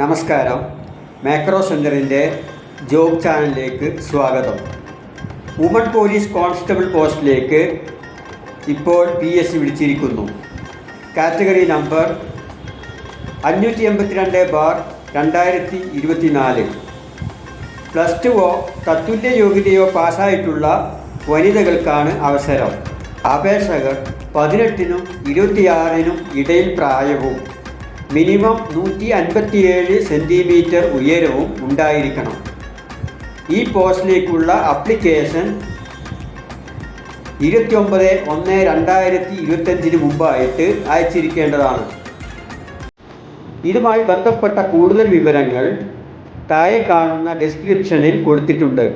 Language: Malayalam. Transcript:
നമസ്കാരം. മാക്രോ സെന്ററിന്റെ ജോബ് ചാനലിലേക്ക് സ്വാഗതം. വുമൺ പോലീസ് കോൺസ്റ്റബിൾ പോസ്റ്റിലേക്ക് ഇപ്പോൾ പി എസ് സി വിളിച്ചിരിക്കുന്നു. കാറ്റഗറി നമ്പർ അഞ്ഞൂറ്റി എൺപത്തിരണ്ട് ബാർ രണ്ടായിരത്തി ഇരുപത്തിനാല് പ്ലസ് ടുവോ തത്തുല്യ യോഗ്യതയോ പാസ്സായിട്ടുള്ള വനിതകൾക്കാണ് അവസരം. അപേക്ഷകർ പതിനെട്ടിനും ഇരുപത്തിയാറിനും ഇടയിൽ പ്രായവും മിനിമം നൂറ്റി അൻപത്തിയേഴ് സെന്റിമീറ്റർ ഉയരവും ഉണ്ടായിരിക്കണം. ഈ പോസ്റ്റിലേക്കുള്ള അപ്ലിക്കേഷൻ ഇരുപത്തിയൊമ്പത് ഒന്ന് രണ്ടായിരത്തി ഇരുപത്തഞ്ചിന് മുമ്പായിട്ട് അയച്ചിരിക്കേണ്ടതാണ്. ഇതുമായി ബന്ധപ്പെട്ട കൂടുതൽ വിവരങ്ങൾ താഴെ കാണുന്ന ഡിസ്ക്രിപ്ഷനിൽ കൊടുത്തിട്ടുണ്ട്.